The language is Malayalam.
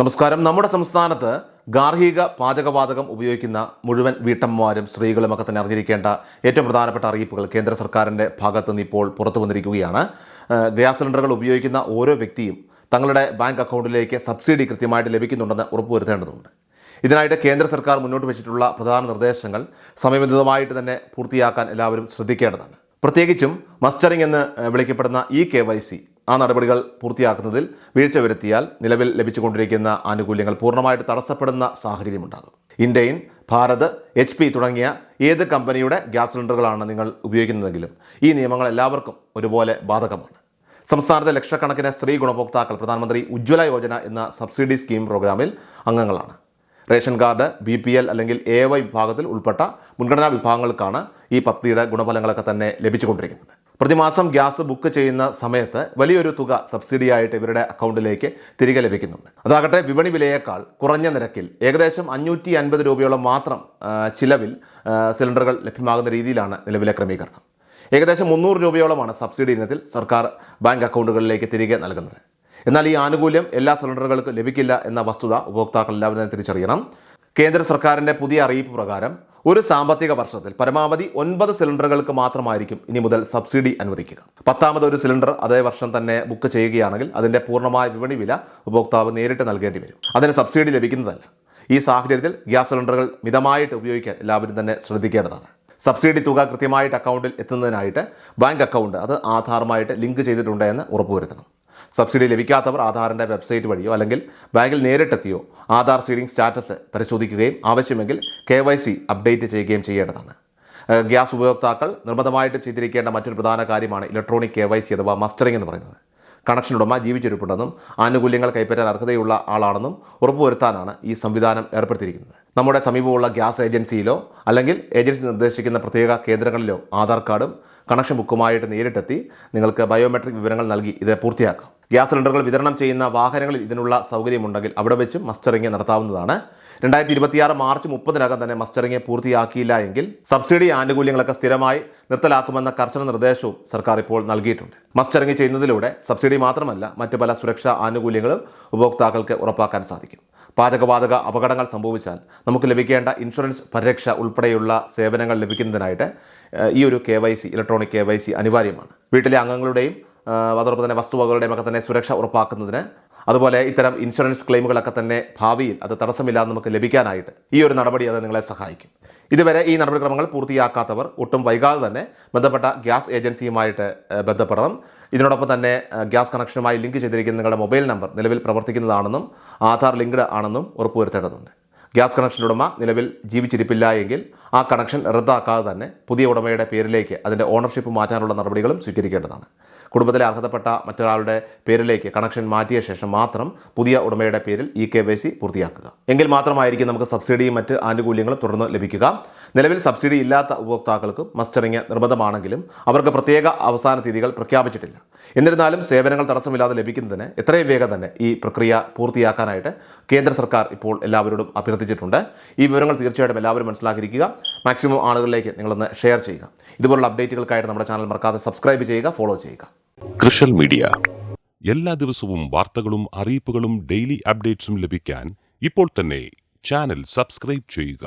നമസ്കാരം. നമ്മുടെ സംസ്ഥാനത്ത് ഗാർഹിക പാചകവാതകം ഉപയോഗിക്കുന്ന മുഴുവൻ വീട്ടമ്മമാരും സ്ത്രീകളുമൊക്കെ തന്നെ അറിഞ്ഞിരിക്കേണ്ട ഏറ്റവും പ്രധാനപ്പെട്ട അറിയിപ്പുകൾ കേന്ദ്ര സർക്കാരിന്റെ ഭാഗത്തു നിന്ന് ഇപ്പോൾ പുറത്തു വന്നിരിക്കുകയാണ്. ഗ്യാസ് സിലിണ്ടറുകൾ ഉപയോഗിക്കുന്ന ഓരോ വ്യക്തിയും തങ്ങളുടെ ബാങ്ക് അക്കൗണ്ടിലേക്ക് സബ്സിഡി കൃത്യമായിട്ട് ലഭിക്കുന്നുണ്ടെന്ന് ഉറപ്പുവരുത്തേണ്ടതുണ്ട്. ഇതിനായിട്ട് കേന്ദ്ര സർക്കാർ മുന്നോട്ട് വെച്ചിട്ടുള്ള പ്രധാന നിർദ്ദേശങ്ങൾ സമയബന്ധിതമായിട്ട് തന്നെ പൂർത്തിയാക്കാൻ എല്ലാവരും ശ്രദ്ധിക്കേണ്ടതാണ്. പ്രത്യേകിച്ചും മസ്റ്ററിംഗ് എന്ന് വിളിക്കപ്പെടുന്ന ഇ കെ വൈ സി ആ നടപടികൾ പൂർത്തിയാക്കുന്നതിൽ വീഴ്ച വരുത്തിയാൽ നിലവിൽ ലഭിച്ചുകൊണ്ടിരിക്കുന്ന ആനുകൂല്യങ്ങൾ പൂർണമായിട്ട് തടസ്സപ്പെടുന്ന സാഹചര്യമുണ്ടാകും. ഇന്ത്യൻ ഭാരത് എച്ച് പി തുടങ്ങിയ ഏത് കമ്പനിയുടെ ഗ്യാസ് സിലിണ്ടറുകളാണ് നിങ്ങൾ ഉപയോഗിക്കുന്നതെങ്കിലും ഈ നിയമങ്ങൾ എല്ലാവർക്കും ഒരുപോലെ ബാധകമാണ്. സംസ്ഥാനത്തെ ലക്ഷക്കണക്കിന് സ്ത്രീ ഗുണഭോക്താക്കൾ പ്രധാനമന്ത്രി ഉജ്ജ്വല യോജന എന്ന സബ്സിഡി സ്കീം പ്രോഗ്രാമിൽ അംഗങ്ങളാണ്. Ration card B P L അല്ലെങ്കിൽ എ വൈ വിഭാഗത്തിൽ ഉൾപ്പെട്ട മുൻഗണനാ വിഭാഗങ്ങൾക്കാണ് ഈ പദ്ധതിയുടെ ഗുണഫലങ്ങളൊക്കെ തന്നെ ലഭിച്ചുകൊണ്ടിരിക്കുന്നത്. പ്രതിമാസം ഗ്യാസ് ബുക്ക് ചെയ്യുന്ന സമയത്ത് വലിയൊരു തുക സബ്സിഡിയായിട്ട് ഇവരുടെ അക്കൗണ്ടിലേക്ക് തിരികെ ലഭിക്കുന്നുണ്ട്. അതാകട്ടെ വിപണി വിലയേക്കാൾ കുറഞ്ഞ നിരക്കിൽ ഏകദേശം അഞ്ഞൂറ്റി അൻപത് രൂപയോളം മാത്രം ചിലവിൽ സിലിണ്ടറുകൾ ലഭ്യമാകുന്ന രീതിയിലാണ് നിലവിലെ ക്രമീകരണം. ഏകദേശം മുന്നൂറ് രൂപയോളമാണ് സബ്സിഡി ഇനത്തിൽ സർക്കാർ ബാങ്ക് അക്കൗണ്ടുകളിലേക്ക് തിരികെ നൽകുന്നത്. എന്നാൽ ഈ ആനുകൂല്യം എല്ലാ സിലിണ്ടറുകൾക്കും ലഭിക്കില്ല എന്ന വസ്തുത ഉപഭോക്താക്കൾ എല്ലാവരും തിരിച്ചറിയണം. കേന്ദ്ര സർക്കാരിന്റെ പുതിയ അറിയിപ്പ് പ്രകാരം ഒരു സാമ്പത്തിക വർഷത്തിൽ പരമാവധി ഒൻപത് സിലിണ്ടറുകൾക്ക് മാത്രമായിരിക്കും ഇനി മുതൽ സബ്സിഡി അനുവദിക്കുക. പത്താമത് ഒരു സിലിണ്ടർ അതേ വർഷം തന്നെ ബുക്ക് ചെയ്യുകയാണെങ്കിൽ അതിന്റെ പൂർണമായ വിപണി വില ഉപഭോക്താവ് നേരിട്ട് നൽകേണ്ടി വരും. അതിന് സബ്സിഡി ലഭിക്കുന്നതല്ല. ഈ സാഹചര്യത്തിൽ ഗ്യാസ് സിലിണ്ടറുകൾ മിതമായിട്ട് ഉപയോഗിക്കാൻ എല്ലാവരും തന്നെ ശ്രദ്ധിക്കേണ്ടതാണ്. സബ്സിഡി തുക കൃത്യമായിട്ട് അക്കൗണ്ടിൽ എത്തുന്നതിനായിട്ട് ബാങ്ക് അക്കൗണ്ട് അത് ആധാറുമായിട്ട് ലിങ്ക് ചെയ്തിട്ടുണ്ട് എന്ന് ഉറപ്പുവരുത്തണം. സബ്സിഡി ലഭിക്കാത്തവർ ആധാറിന്റെ വെബ്സൈറ്റ് വഴിയോ അല്ലെങ്കിൽ ബാങ്കിൽ നേരിട്ടെത്തിയോ ആധാർ സീഡിംഗ് സ്റ്റാറ്റസ് പരിശോധിക്കുകയും ആവശ്യമെങ്കിൽ കെ അപ്ഡേറ്റ് ചെയ്യുകയും ചെയ്യേണ്ടതാണ്. ഗ്യാസ് ഉപയോക്താക്കൾ നിർബന്ധമായിട്ടും ചെയ്തിരിക്കേണ്ട മറ്റൊരു പ്രധാന കാര്യമാണ് ഇലക്ട്രോണിക് കെ വൈ സി അഥവാ മസ്റ്ററിംഗ് എന്ന് പറയുന്നത്. കണക്ഷൻ ഉടമ ജീവിച്ചിരിപ്പുണ്ടെന്നും ആനുകൂല്യങ്ങൾ കൈപ്പറ്റാൻ അർഹതയുള്ള ആളാണെന്നും ഉറപ്പുവരുത്താനാണ് ഈ സംവിധാനം ഏർപ്പെടുത്തിയിരിക്കുന്നത്. നമ്മുടെ സമീപമുള്ള ഗ്യാസ് ഏജൻസിയിലോ അല്ലെങ്കിൽ ഏജൻസി നിർദ്ദേശിക്കുന്ന പ്രത്യേക കേന്ദ്രങ്ങളിലോ ആധാർ കാർഡും കണക്ഷൻ ബുക്കുമായിട്ട് നേരിട്ടെത്തി നിങ്ങൾക്ക് ബയോമെട്രിക് വിവരങ്ങൾ നൽകി ഇത് പൂർത്തിയാക്കാം. ഗ്യാസ് സിലിണ്ടറുകൾ വിതരണം ചെയ്യുന്ന വാഹനങ്ങളിൽ ഇതിനുള്ള സൗകര്യമുണ്ടെങ്കിൽ അവിടെ വെച്ചും മസ്റ്ററിംഗ് നടത്താവുന്നതാണ്. രണ്ടായിരത്തി ഇരുപത്തിയാറ് മാർച്ച് മുപ്പതിനകം തന്നെ മസ്റ്ററിംഗ് പൂർത്തിയാക്കിയില്ല എങ്കിൽ സബ്സിഡി ആനുകൂല്യങ്ങളൊക്കെ സ്ഥിരമായി നിർത്തലാക്കുമെന്ന കർശന നിർദ്ദേശവും സർക്കാർ ഇപ്പോൾ നൽകിയിട്ടുണ്ട്. മസ്റ്ററിംഗ് ചെയ്യുന്നതിലൂടെ സബ്സിഡി മാത്രമല്ല മറ്റു പല സുരക്ഷാ ആനുകൂല്യങ്ങളും ഉപഭോക്താക്കൾക്ക് ഉറപ്പാക്കാൻ സാധിക്കും. പാചകവാതക അപകടങ്ങൾ സംഭവിച്ചാൽ നമുക്ക് ലഭിക്കേണ്ട ഇൻഷുറൻസ് പരിരക്ഷ ഉൾപ്പെടെയുള്ള സേവനങ്ങൾ ലഭിക്കുന്നതിനായിട്ട് ഈ ഒരു K Y C electronic K Y C അനിവാര്യമാണ്. വീട്ടിലെ അംഗങ്ങളുടെയും അതോടൊപ്പം തന്നെ വസ്തുവകകളുടെയും ഒക്കെ തന്നെ സുരക്ഷ ഉറപ്പാക്കുന്നതിന് അതുപോലെ ഇത്തരം ഇൻഷുറൻസ് ക്ലെയിമുകളൊക്കെ തന്നെ ഭാവിയിൽ അത് തടസ്സമില്ലാതെ നമുക്ക് ലഭിക്കാനായിട്ട് ഈ ഒരു നടപടി അത് നിങ്ങളെ സഹായിക്കും. ഇതുവരെ ഈ നടപടിക്രമങ്ങൾ പൂർത്തിയാക്കാത്തവർ ഒട്ടും വൈകാതെ തന്നെ ബന്ധപ്പെട്ട ഗ്യാസ് ഏജൻസിയുമായിട്ട് ബന്ധപ്പെടണം. ഇതിനോടൊപ്പം തന്നെ ഗ്യാസ് കണക്ഷനുമായി ലിങ്ക് ചെയ്തിരിക്കുന്ന നിങ്ങളുടെ മൊബൈൽ നമ്പർ നിലവിൽ പ്രവർത്തിക്കുന്നതാണെന്നും ആധാർ ലിങ്ക്ഡ് ആണെന്നും ഉറപ്പുവരുത്തേണ്ടതുണ്ട്. ഗ്യാസ് കണക്ഷൻ ഉടമ നിലവിൽ ജീവിച്ചിരിപ്പില്ല എങ്കിൽ ആ കണക്ഷൻ റദ്ദാക്കാതെ തന്നെ പുതിയ ഉടമയുടെ പേരിലേക്ക് അതിന്റെ ഓണർഷിപ്പ് മാറ്റാനുള്ള നടപടികളും സ്വീകരിക്കേണ്ടതാണ്. കുടുംബത്തിലെ അർഹതപ്പെട്ട മറ്റൊരാളുടെ പേരിലേക്ക് കണക്ഷൻ മാറ്റിയ ശേഷം മാത്രം പുതിയ ഉടമയുടെ പേരിൽ ഇ കെ വൈ സി പൂർത്തിയാക്കുക. എങ്കിൽ മാത്രമായിരിക്കും നമുക്ക് സബ്സിഡിയും മറ്റ് ആനുകൂല്യങ്ങളും തുടർന്ന് ലഭിക്കുക. നിലവിൽ സബ്സിഡി ഇല്ലാത്ത ഉപഭോക്താക്കൾക്കും മസ്റ്ററിങ് നിർബന്ധമാണെങ്കിലും അവർക്ക് പ്രത്യേക അവസാന തീയതികൾ പ്രഖ്യാപിച്ചിട്ടില്ല. എന്നിരുന്നാലും സേവനങ്ങൾ തടസ്സമില്ലാതെ ലഭിക്കുന്നതിന് എത്രയും വേഗം തന്നെ ഈ പ്രക്രിയ പൂർത്തിയാക്കാനായിട്ട് കേന്ദ്ര സർക്കാർ ഇപ്പോൾ എല്ലാവരോടും അഭ്യർത്ഥിച്ചിട്ടുണ്ട്. ഈ വിവരങ്ങൾ തീർച്ചയായിട്ടും എല്ലാവരും മനസ്സിലാക്കിയിരിക്കുക. മാക്സിമം ആളുകളിലേക്ക് നിങ്ങളൊന്ന് ഷെയർ ചെയ്യുക. ഇതുപോലുള്ള അപ്ഡേറ്റുകൾക്കായിട്ട് നമ്മുടെ ചാനൽ മറക്കാതെ സബ്സ്ക്രൈബ് ചെയ്യുക ഫോളോ ചെയ്യുക. കൃഷൽ മീഡിയ. എല്ലാ ദിവസവും വാർത്തകളും അറിയിപ്പുകളും ഡെയിലി അപ്ഡേറ്റ്സും ലഭിക്കാൻ ഇപ്പോൾ തന്നെ ചാനൽ സബ്സ്ക്രൈബ് ചെയ്യുക.